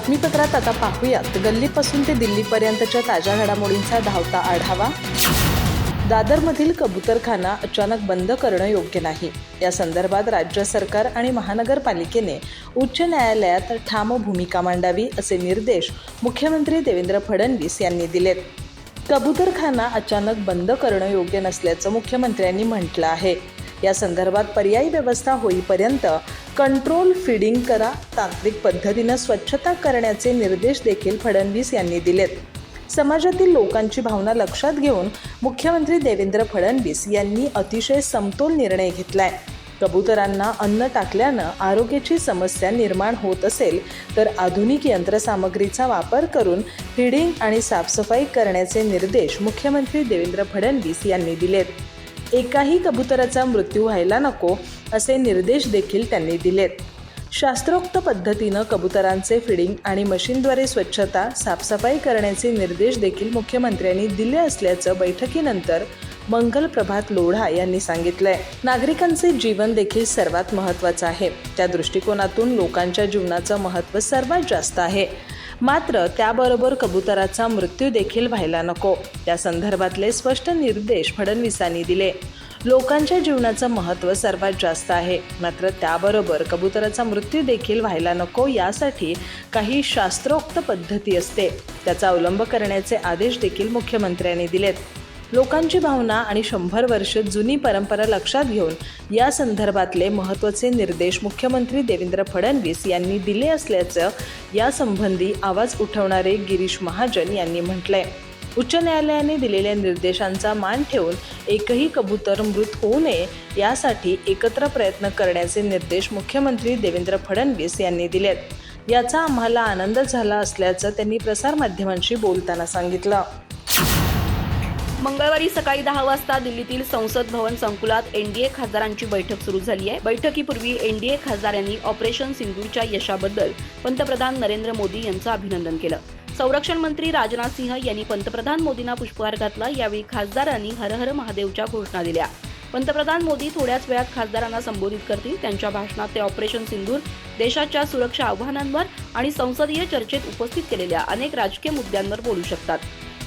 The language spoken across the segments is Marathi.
बातमीपत्रात आता पाहूयात. गल्लीपासून ते दिल्लीपर्यंतच्या ताज्या घडामोडींचा धावता आढावा. दादरमधील कबुतरखाना अचानक बंद करणं योग्य नाही. या संदर्भात राज्य सरकार आणि महानगरपालिकेने उच्च न्यायालयात ठाम भूमिका मांडावी असे निर्देश मुख्यमंत्री देवेंद्र फडणवीस यांनी दिलेत. कबुतरखाना अचानक बंद करणं योग्य नसल्याचं मुख्यमंत्र्यांनी म्हटलं आहे. या संदर्भात पर्यायी व्यवस्था होईपर्यंत कंट्रोल फिडिंग करा तांत्रिक पद्धतीनं स्वच्छता करण्याचे निर्देश देखील फडणवीस यांनी दिलेत. समाजातील लोकांची भावना लक्षात घेऊन मुख्यमंत्री देवेंद्र फडणवीस यांनी अतिशय समतोल निर्णय घेतलाय. कबुतरांना अन्न टाकल्यानं आरोग्याची समस्या निर्माण होत असेल तर आधुनिक यंत्रसामग्रीचा वापर करून फिडिंग आणि साफसफाई करण्याचे निर्देश मुख्यमंत्री देवेंद्र फडणवीस यांनी दिलेत. एकाही कबुतराचा मृत्यू व्हायला नको असे निर्देश देखील त्यांनी दिलेत. शास्त्रोक्त पद्धतीनं कबुतरांचे फिडिंग आणि मशीनद्वारे स्वच्छता साफसफाई करण्याचे निर्देश देखील मुख्यमंत्र्यांनी दिले असल्याचं बैठकीनंतर मंगल प्रभात लोढा यांनी सांगितलंय. नागरिकांचे जीवन देखील सर्वात महत्त्वाचं आहे. त्या दृष्टिकोनातून लोकांच्या जीवनाचं महत्त्व सर्वात जास्त आहे. मात्र त्याबरोबर कबुतराचा मृत्यू देखील व्हायला नको. त्या संदर्भातले स्पष्ट निर्देश फडणवीसांनी दिले. लोकांच्या जीवनाचं महत्त्व सर्वात जास्त आहे. मात्र त्याबरोबर कबुतराचा मृत्यू देखील व्हायला नको यासाठी काही शास्त्रोक्त पद्धती असते. त्याचा अवलंब करण्याचे आदेश देखील मुख्यमंत्र्यांनी दिलेत. लोकांची भावना आणि शंभर वर्ष जुनी परंपरा लक्षात घेऊन या संदर्भातले महत्त्वाचे निर्देश मुख्यमंत्री देवेंद्र फडणवीस यांनी दिले असल्याचं यासंबंधी आवाज उठवणारे गिरीश महाजन यांनी म्हटलंय. उच्च न्यायालयाने दिलेल्या निर्देशांचा मान ठेवून एकही कबूतर मृत होऊ नये यासाठी एकत्र प्रयत्न करण्याचे निर्देश मुख्यमंत्री देवेंद्र फडणवीस यांनी दिलेत. याचा आम्हाला आनंद झाला असल्याचं त्यांनी प्रसारमाध्यमांशी बोलताना सांगितलं. मंगळवारी सकाळी दहा वाजता दिल्लीतील संसद भवन संकुलात एनडीए खासदारांची बैठक सुरू झाली आहे. बैठकीपूर्वी एनडीए खासदारांनी ऑपरेशन सिंधूरच्या यशाबद्दल पंतप्रधान नरेंद्र मोदी यांचं अभिनंदन केलं. संरक्षण मंत्री राजनाथ सिंह यांनी पंतप्रधान मोदींना पुष्पहार घातला. यावेळी खासदारांनी हर हर महादेवच्या घोषणा दिल्या. पंतप्रधान मोदी थोड्याच वेळात खासदारांना संबोधित करतील. त्यांच्या भाषणात ते ऑपरेशन सिंधूर देशाच्या सुरक्षा आव्हानांवर आणि संसदीय चर्चेत उपस्थित केलेल्या अनेक राजकीय मुद्द्यांवर बोलू शकतात.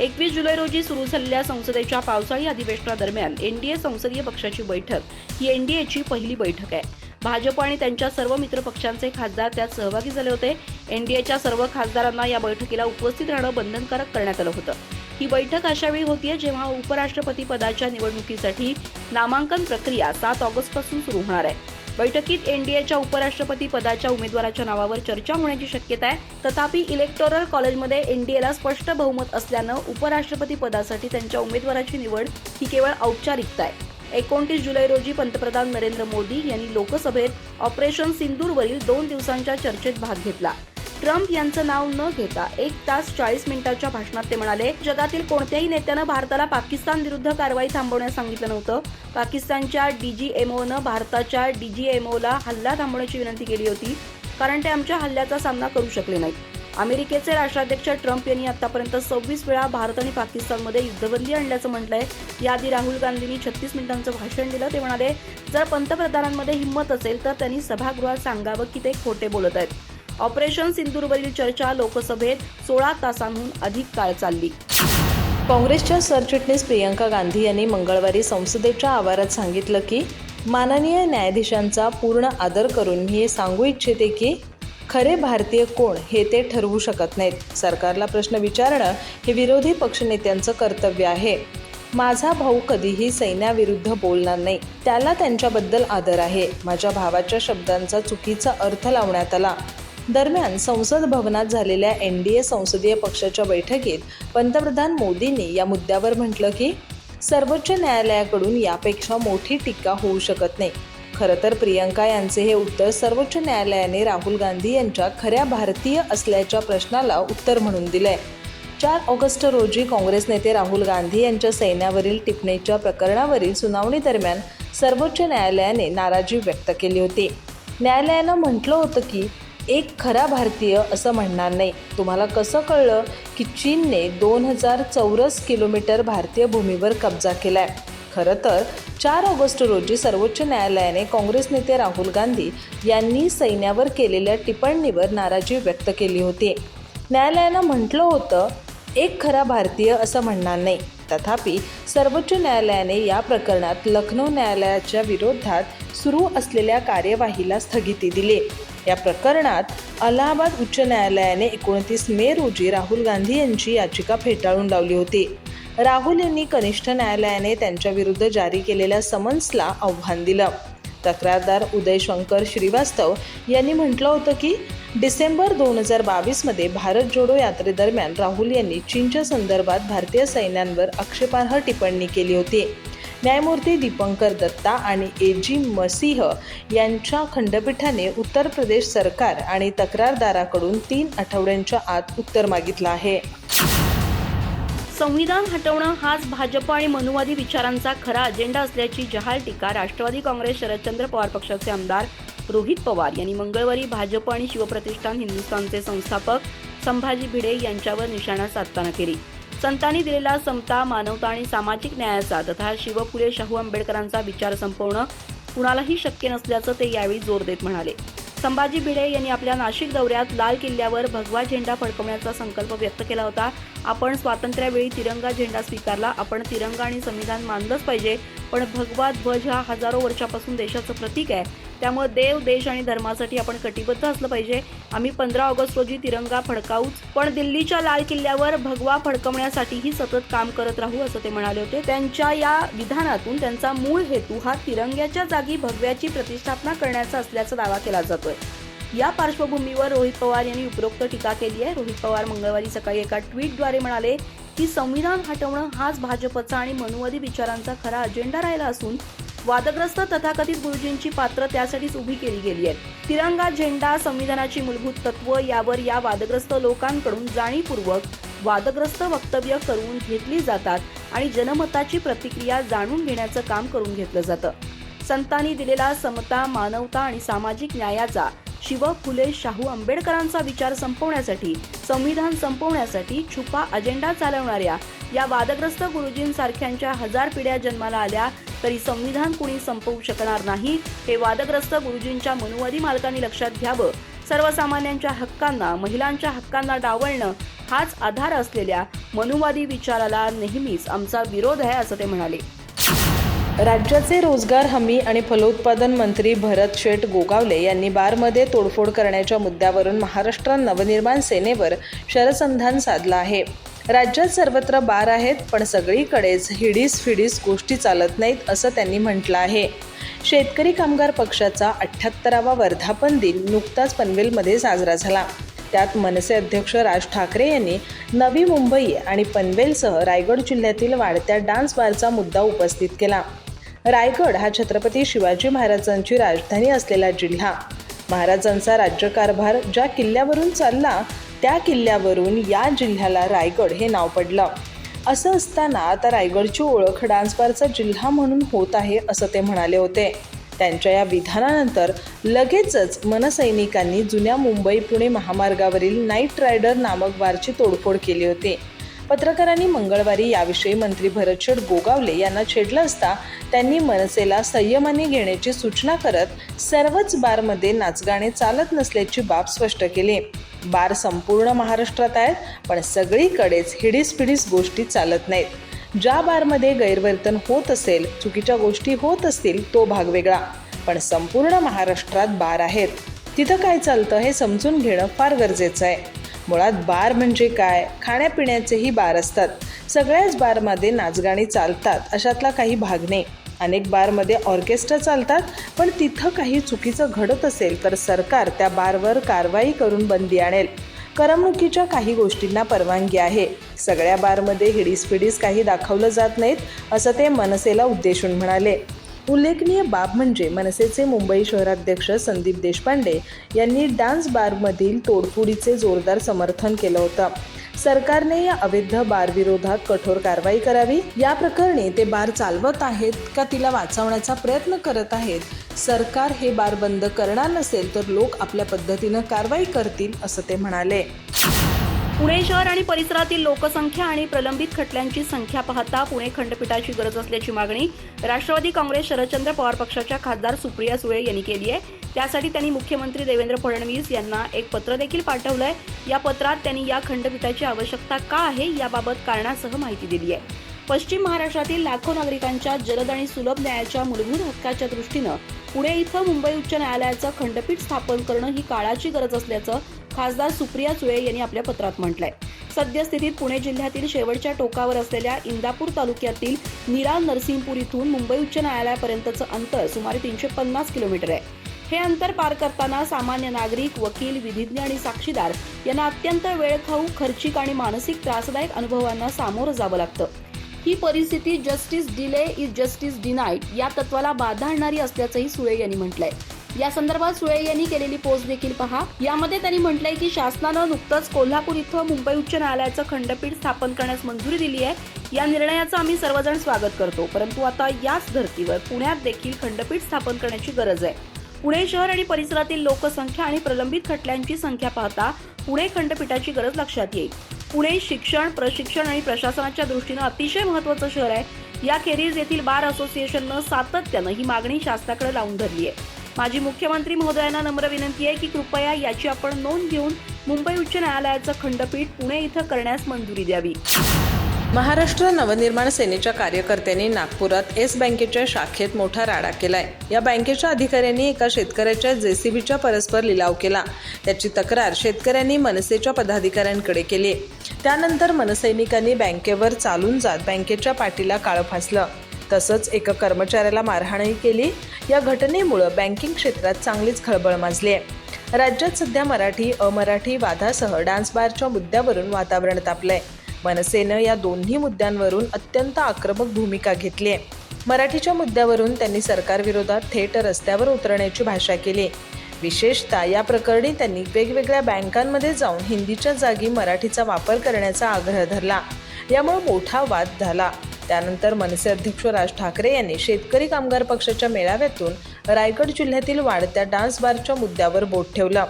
एकवीस जुलै रोजी सुरू झालेल्या संसदेच्या पावसाळी अधिवेशनादरम्यान एनडीए संसदीय पक्षाची बैठक ही एनडीएची पहिली बैठक आहे. भाजप आणि त्यांच्या सर्व मित्र पक्षांचे खासदार त्यात सहभागी झाले होते. एनडीएच्या सर्व खासदारांना या बैठकीला उपस्थित राहणं बंधनकारक करण्यात आलं होतं. ही बैठक अशावेळी होतीये जेव्हा उपराष्ट्रपती पदाच्या निवडणुकीसाठी नामांकन प्रक्रिया सात ऑगस्टपासून सुरू होणार आहे. बैठकीत एनडीएच्या उपराष्ट्रपती पदाच्या उमेदवाराच्या नावावर चर्चा होण्याची शक्यता आहे. तथापि इलेक्टोरल कॉलेजमध्ये एनडीएला स्पष्ट बहुमत असल्यानं उपराष्ट्रपती पदासाठी त्यांच्या उमेदवाराची निवड ही केवळ औपचारिकता आहे. एकोणतीस जुलै रोजी पंतप्रधान नरेंद्र मोदी यांनी लोकसभेत ऑपरेशन सिंदूरवरील दोन दिवसांच्या चर्चेत भाग घेतला. ट्रम्प यांचं नाव न घेता एक तास चाळीस मिनिटाच्या भाषणात ते म्हणाले जगातील कोणत्याही नेत्यानं भारताला पाकिस्तान विरुद्ध कारवाई थांबवण्यास सांगितलं नव्हतं. पाकिस्तानच्या डीजीएमओनं भारताच्या डीजीएमओला हल्ला थांबवण्याची विनंती केली होती कारण ते आमच्या हल्ल्याचा सामना करू शकले नाहीत. अमेरिकेचे राष्ट्राध्यक्ष ट्रम्प यांनी आतापर्यंत सव्वीस वेळा भारत आणि पाकिस्तानमध्ये युद्धबंदी आणल्याचं म्हटलंय. याआधी राहुल गांधींनी छत्तीस मिनिटांचं भाषण दिलं. ते म्हणाले जर पंतप्रधानांमध्ये हिंमत असेल तर त्यांनी सभागृहात सांगावं की ते खोटे बोलत आहेत. ऑपरेशन सिंदूरवरील चर्चा लोकसभेत सोळा तासांहून अधिक काळ चालली. काँग्रेसच्या सरचिटणीस प्रियंका गांधी यांनी मंगळवारी संसदेच्या आवारात सांगितलं की माननीय न्यायाधीशांचा पूर्ण आदर करून मी हे सांगू इच्छिते की खरे भारतीय कोण हे ते ठरवू शकत नाहीत. सरकारला प्रश्न विचारणं हे विरोधी पक्षनेत्यांचं कर्तव्य आहे. माझा भाऊ कधीही सैन्याविरुद्ध बोलणार नाही. त्याला त्यांच्याबद्दल आदर आहे. माझ्या भावाच्या शब्दांचा चुकीचा अर्थ लावण्यात आला. दरम्यान संसद भवनात झालेल्या एन डी ए संसदीय पक्षाच्या बैठकीत पंतप्रधान मोदींनी या मुद्द्यावर म्हटलं की सर्वोच्च न्यायालयाकडून यापेक्षा मोठी टीका होऊ शकत नाही. खरं तर प्रियंका यांचे हे उत्तर सर्वोच्च न्यायालयाने राहुल गांधी यांच्या खऱ्या भारतीय असल्याच्या प्रश्नाला उत्तर म्हणून दिलंय. चार ऑगस्ट रोजी काँग्रेस नेते राहुल गांधी यांच्या सैन्यावरील टिपणीच्या प्रकरणावरील सुनावणी दरम्यान सर्वोच्च न्यायालयाने नाराजी व्यक्त केली होती. न्यायालयानं म्हटलं होतं की एक खरा भारतीय असं म्हणणार नाही. तुम्हाला कसं कळलं की चीनने दोन हजार चौरस किलोमीटर भारतीय भूमीवर कब्जा केलाय? खरं तर चार ऑगस्ट रोजी सर्वोच्च न्यायालयाने काँग्रेस नेते राहुल गांधी यांनी सैन्यावर केलेल्या टिप्पणीवर नाराजी व्यक्त केली होती. न्यायालयानं म्हटलं होतं एक खरा भारतीय असं म्हणणार नाही. तथापि सर्वोच्च न्यायालयाने या प्रकरणात लखनौ न्यायालयाच्या विरोधात सुरू असलेल्या कार्यवाहीला स्थगिती दिली. या प्रकरणात अलाहाबाद उच्च न्यायालयाने एकोणतीस मे रोजी राहुल गांधी यांची याचिका फेटाळून लावली होती. राहुल यांनी कनिष्ठ न्यायालयाने त्यांच्याविरुद्ध जारी केलेल्या समन्सला आव्हान दिलं. तक्रारदार उदय शंकर श्रीवास्तव यांनी म्हटलं होतं की डिसेंबर दोन हजार बावीसमध्ये भारत जोडो यात्रेदरम्यान राहुल यांनी चीनच्या संदर्भात भारतीय सैन्यांवर आक्षेपार्ह टिप्पणी केली होती. न्यायमूर्ती दीपंकर दत्ता आणि ए जी मसीह यांच्या खंडपीठाने उत्तर प्रदेश सरकार आणि तक्रारदाराकडून तीन आठवड्यांच्या आत उत्तर मागितलं आहे. संविधान हटवणं हाच भाजप आणि मनुवादी विचारांचा खरा अजेंडा असल्याची जहाल टीका राष्ट्रवादी काँग्रेस शरदचंद्र पवार पक्षाचे आमदार रोहित पवार यांनी मंगळवारी भाजप आणि शिवप्रतिष्ठान हिंदुस्थानचे संस्थापक संभाजी भिडे यांच्यावर निशाणा साधताना केली. संतांनी दिलेला समता मानवता आणि सामाजिक न्यायाचा तथा शिव फुले शाहू आंबेडकरांचा विचार संपवणं कुणालाही शक्य नसल्याचं ते यावेळी जोर देत म्हणाले. संभाजी भिडे यांनी आपल्या नाशिक दौऱ्यात लाल किल्ल्यावर भगवा झेंडा फडकवण्याचा संकल्प व्यक्त केला होता. आपण स्वातंत्र्यावेळी तिरंगा झेंडा स्वीकारला आपण तिरंगा आणि संविधान मानलंच पाहिजे. पण भगवा ध्वज हा हजारो वर्षापासून देशाचं प्रतीक आहे. त्यामुळे देव देश आणि धर्मासाठी आपण कटिबद्ध असलं पाहिजे. आम्ही पंधरा ऑगस्ट रोजी तिरंगा फडकावूच पण दिल्लीच्या लाल किल्ल्यावर भगवा फडकवण्यासाठीही सतत काम करत राहू असं ते म्हणाले होते. त्यांच्या या विधानातून त्यांचा मूळ हेतू हा तिरंग्याच्या जागी भगव्याची प्रतिष्ठापना करण्याचा असल्याचा दावा केला जातोय. या पार्श्वभूमीवर रोहित पवार यांनी उपरोक्त टीका केली आहे. रोहित पवार मंगळवारी सकाळी एका ट्विटद्वारे म्हणाले की संविधान हटवणं हाच भाजपचा आणि मनुवादी विचारांचा खरा अजेंडा राहिला असून वादग्रस्त तथाकथित गुरुजींची पात्र त्यासाठीच उभी केली गेली आहेत. तिरंगा झेंडा संविधानाची मूलभूत तत्व यावर या वादग्रस्त लोकांकडून जाणीवपूर्वक वादग्रस्त वक्तव्य करून घेतली जातात आणि जनमताची प्रतिक्रिया जाणून घेण्याचं काम करून घेतलं जातं. संतांनी दिलेला समता मानवता आणि सामाजिक न्यायाचा शिव फुले शाहू आंबेडकरांचा विचार संपवण्यासाठी संविधान संपवण्यासाठी छुपा अजेंडा चालवणाऱ्या या वादग्रस्त गुरुजींसारख्यांच्या हजार पिढ्या जन्माला आल्या तरी संविधान कुणी संपवू शकणार नाही हे वादग्रस्त गुरुजींच्या मनुवादी मालकांनी लक्षात घ्यावं. सर्वसामान्यांच्या हक्कांना महिलांच्या हक्कांना डावलणं हाच आधार असलेल्या मनुवादी विचाराला नेहमीच आमचा विरोध आहे असं ते म्हणाले. राज्याचे रोजगार हमी आणि फलोत्पादन मंत्री भरत शेठ गोगावले यांनी बारमध्ये तोडफोड करण्याच्या मुद्द्यावरून महाराष्ट्र नवनिर्माण सेनेवर शरसंधान साधलं आहे. राज्यात सर्वत्र बार आहेत पण सगळीकडेच हिडीस फिडीस गोष्टी चालत नाहीत असं त्यांनी म्हटलं आहे. शेतकरी कामगार पक्षाचा अठ्ठ्याहत्तरावा वर्धापन दिन नुकताच पनवेलमध्ये साजरा झाला. त्यात मनसे अध्यक्ष राज ठाकरे यांनी नवी मुंबई आणि पनवेलसह रायगड जिल्ह्यातील वाढत्या डान्स बारचा मुद्दा उपस्थित केला. रायगड हा छत्रपती शिवाजी महाराजांची राजधानी असलेला जिल्हा. महाराजांचा राज्यकारभार ज्या किल्ल्यावरून चालला त्या किल्ल्यावरून या जिल्ह्याला रायगड हे नाव पडलं. असं असताना आता रायगडची ओळख डान्सबारचा जिल्हा म्हणून होत आहे असं ते म्हणाले होते. त्यांच्या या विधानानंतर लगेचच मनसैनिकांनी जुन्या मुंबई पुणे महामार्गावरील नाईट रायडर नामक बारची तोडफोड केली होती. पत्रकारांनी मंगळवारी याविषयी मंत्री भरतशेठ गोगावले यांना छेडलं असता त्यांनी मनसेला संयमाने घेण्याची सूचना करत सर्वच बारमध्ये नाचगाणे चालत नसल्याची बाब स्पष्ट केली. बार संपूर्ण महाराष्ट्रात आहेत पण सगळीकडेच हिडीसपिडीस गोष्टी चालत नाहीत. ज्या बारमध्ये गैरवर्तन होत असेल चुकीच्या गोष्टी होत असतील तो भाग वेगळा. पण संपूर्ण महाराष्ट्रात बार आहेत. तिथं काय चालतं हे समजून घेणं फार गरजेचं आहे. मुळात बार म्हणजे काय? खाण्यापिण्याचेही बार असतात. सगळ्याच बारमध्ये नाचगाणी चालतात अशातला काही भाग नाही. अनेक बारमध्ये ऑर्केस्ट्रा चालतात पण तिथं काही चुकीचं घडत असेल तर सरकार त्या बारवर कारवाई करून बंदी आणेल. करमणुकीच्या काही गोष्टींना परवानगी आहे. सगळ्या बारमध्ये हिडीस फिडीस काही दाखवलं जात नाहीत असं ते मनसेला उद्देशून म्हणाले. उल्लेखनीय बाब म्हणजे मनसेचे मुंबई शहराध्यक्ष संदीप देशपांडे यांनी डान्स बारमधील तोडफोडीचे जोरदार समर्थन केलं होतं. सरकारने या अवैध बारविरोधात कठोर कारवाई करावी. या प्रकरणी ते बार चालवत आहेत का तिला वाचवण्याचा प्रयत्न करत आहेत? सरकार हे बार बंद करणार नसेल तर लोक आपल्या पद्धतीनं कारवाई करतील असं ते म्हणाले. पुणे शहर आणि परिसरातील लोकसंख्या आणि प्रलंबित खटल्यांची संख्या पाहता पुणे खंडपीठाची गरज असल्याची मागणी राष्ट्रवादी काँग्रेस शरदचंद्र पवार पक्षाच्या खासदार सुप्रिया सुळे यांनी केली आहे. त्यासाठी त्यांनी मुख्यमंत्री देवेंद्र फडणवीस यांना एक पत्र देखील पाठवलंय. या पत्रात त्यांनी या खंडपीठाची आवश्यकता का आहे याबाबत कारणासह माहिती दिली आहे. पश्चिम महाराष्ट्रातील लाखो नागरिकांच्या जलद आणि सुलभ न्यायाच्या मूलभूत हक्काच्या दृष्टीनं पुणे इथं मुंबई उच्च न्यायालयाचं खंडपीठ स्थापन करणं ही काळाची गरज असल्याचं खासदार सुप्रिया सुळे यांनी आपल्या पत्रात म्हटलंय. सद्यस्थितीत पुणे जिल्ह्यातील शेवटच्या टोकावर असलेल्या इंदापूर तालुक्यातील निरा नरसिंहपूर इथून मुंबई उच्च न्यायालयापर्यंतचं अंतर सुमारे तीनशे पन्नास किलोमीटर आहे. हे अंतर पार करताना सामान्य नागरिक वकील विधिज्ञ आणि साक्षीदार यांना अत्यंत वेळखाऊ खर्चिक आणि मानसिक त्रासदायक अनुभवांना सामोरं जावं लागतं. ही परिस्थिती justice delay is justice denied या तत्वाला बाधा आणणारी असल्याचंही सुळे यांनी म्हटलंय. या संदर्भात सुळे यांनी केलेली पोस्ट देखील पहा. यामध्ये त्यांनी म्हटलंय की शासनानं नुकतंच कोल्हापूर इथं मुंबई उच्च न्यायालयाचं खंडपीठ स्थापन करण्यास मंजुरी दिली आहे. या निर्णयाचं आम्ही सर्वजण स्वागत करतो. परंतु आता याच धर्तीवर पुण्यात देखील खंडपीठ स्थापन करण्याची गरज आहे. पुणे शहर आणि परिसरातील लोकसंख्या आणि प्रलंबित खटल्यांची संख्या पाहता पुणे खंडपीठाची गरज लक्षात येईल. पुणे शिक्षण प्रशिक्षण आणि प्रशासनाच्या दृष्टीनं अतिशय महत्वाचं शहर आहे. याखेरीज येथील बार असोसिएशननं सातत्यानं ही मागणी शासनाकडे लावून धरली आहे. माझी मुख्यमंत्री महोदयांना नम्र विनंती आहे की कृपया याची आपण नोंद घेऊन मुंबई उच्च न्यायालयाचं खंडपीठ पुणे इथं करण्यास मंजुरी द्यावी. महाराष्ट्र नवनिर्माण सेनेच्या कार्यकर्त्यांनी नागपुरात येस बँकेच्या शाखेत मोठा राडा केलाय. या बँकेच्या अधिकाऱ्यांनी एका शेतकऱ्याच्या जेसीबीचा परस्पर लिलाव केला. त्याची तक्रार शेतकऱ्यांनी मनसेच्या पदाधिकाऱ्यांकडे केली. त्यानंतर मनसैनिकांनी बँकेवर चालून जात बँकेच्या पाठीला काळं फासलं. तसंच एका कर्मचाऱ्याला मारहाणही केली. या घटनेमुळं बँकिंग क्षेत्रात चांगलीच खळबळ माजली आहे राज्यात सध्या मराठी अमराठी वादासह डान्स बारच्या मुद्द्यावरून वातावरण तापलंय. मनसेनं या दोन्ही मुद्द्यांवरून अत्यंत आक्रमक भूमिका घेतली आहे मराठीच्या मुद्द्यावरून त्यांनी सरकारविरोधात थेट रस्त्यावर उतरण्याची भाषा केली. विशेषतः या प्रकरणी त्यांनी वेगवेगळ्या बँकांमध्ये जाऊन हिंदीच्या जागी मराठीचा वापर करण्याचा आग्रह धरला. यामुळे मोठा वाद झाला. त्यानंतर मनसे अध्यक्ष राज ठाकरे यांनी शेतकरी कामगार पक्षाच्या मेळाव्यातून रायगड जिल्ह्यातील वाढत्या डान्स बारच्या मुद्द्यावर बोट ठेवलं.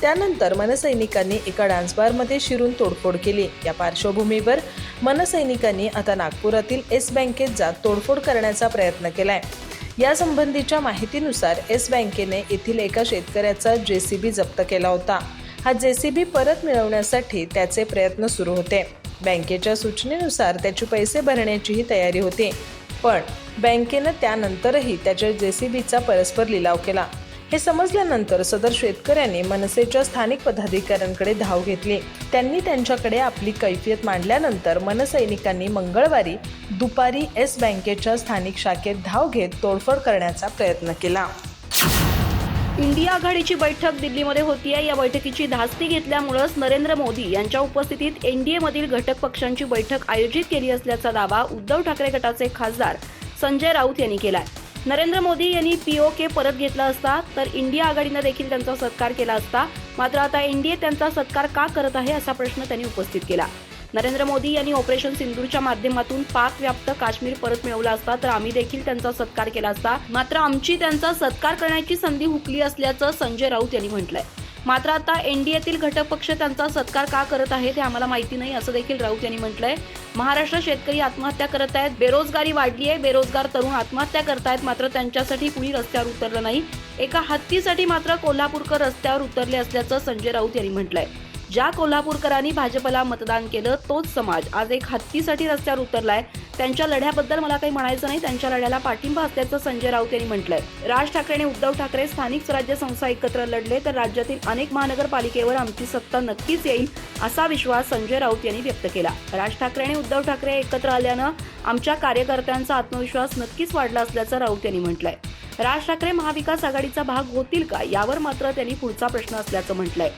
त्यानंतर मनसैनिकांनी एका डान्स बारमध्ये शिरून तोडफोड केली. या पार्श्वभूमीवर मनसैनिकांनी आता नागपुरातील येस बँकेत जात तोडफोड करण्याचा प्रयत्न केलाय. यासंबंधीच्या माहितीनुसार येस बँकेने येथील एका शेतकऱ्याचा जेसीबी जप्त केला होता. हा जेसीबी परत मिळवण्यासाठी त्याचे प्रयत्न सुरू होते. बँकेच्या सूचनेनुसार त्याचे पैसे भरण्याचीही तयारी होती. पण बँकेनं त्यानंतरही त्याच्या जेसीबीचा परस्पर लिलाव केला. हे समजल्यानंतर सदर शेतकऱ्यांनी मनसेच्या स्थानिक पदाधिकाऱ्यांकडे धाव घेतली. त्यांनी त्यांच्याकडे आपली कैफियत मांडल्यानंतर मनसैनिकांनी मंगळवारी दुपारी एस बँकेच्या स्थानिक शाखेत धाव घेत तोडफोड करण्याचा प्रयत्न केला. इंडिया आघाडीची बैठक दिल्लीमध्ये होतीये. या बैठकीची धास्ती घेतल्यामुळेच नरेंद्र मोदी यांच्या उपस्थितीत एन डी एमधील घटक पक्षांची बैठक आयोजित केली असल्याचा दावा उद्धव ठाकरे गटाचे खासदार संजय राऊत यांनी केलाय. नरेंद्र मोदी यांनी पीओके परत घेतला असता तर इंडिया आघाडीनं देखील त्यांचा सत्कार केला असता. मात्र आता एनडीए त्यांचा सत्कार का करत आहे असा प्रश्न त्यांनी उपस्थित केला. नरेंद्र मोदी यांनी ऑपरेशन सिंदूरच्या माध्यमातून पाक व्याप्त काश्मीर परत मिळवला असता तर आम्ही देखील त्यांचा सत्कार केला असता. मात्र आमची त्यांचा सत्कार करण्याची संधी हुकली असल्याचं संजय राऊत यांनी म्हटलंय. मात्र आता एनडीएतील घटक पक्ष त्यांचा सत्कार का करत आहेत हे आम्हाला माहिती नाही असं देखील राऊत यांनी म्हटलंय. महाराष्ट्र शेतकरी आत्महत्या करत आहेत. बेरोजगारी वाढली आहे बेरोजगार तरुण आत्महत्या करतायत. मात्र त्यांच्यासाठी कुणी रस्त्यावर उतरलं नाही. एका हत्तीसाठी मात्र कोल्हापूरकर रस्त्यावर उतरले असल्याचं संजय राऊत यांनी म्हटलंय. ज्या कोल्हापूरकरांनी भाजपला मतदान केलं तोच समाज. आज एक हत्तीसाठी रस्त्यावर उतरलाय. त्यांच्या लढ्याबद्दल मला काही म्हणायचं नाही. त्यांच्या लढ्याला पाठिंबा असल्याचं संजय राऊत यांनी म्हटलंय. राज ठाकरे आणि उद्धव ठाकरे स्थानिक स्वराज्य संस्था एकत्र लढले तर राज्यातील अनेक महानगरपालिकेवर आमची सत्ता नक्कीच येईल असा विश्वास संजय राऊत यांनी व्यक्त केला. राज ठाकरे आणि उद्धव ठाकरे एकत्र आल्यानं आमच्या कार्यकर्त्यांचा आत्मविश्वास नक्कीच वाढला असल्याचं राऊत यांनी म्हटलंय. राज ठाकरे महाविकास आघाडीचा भाग होतील का? यावर मात्र त्यांनी पुढचा प्रश्न असल्याचं म्हटलंय.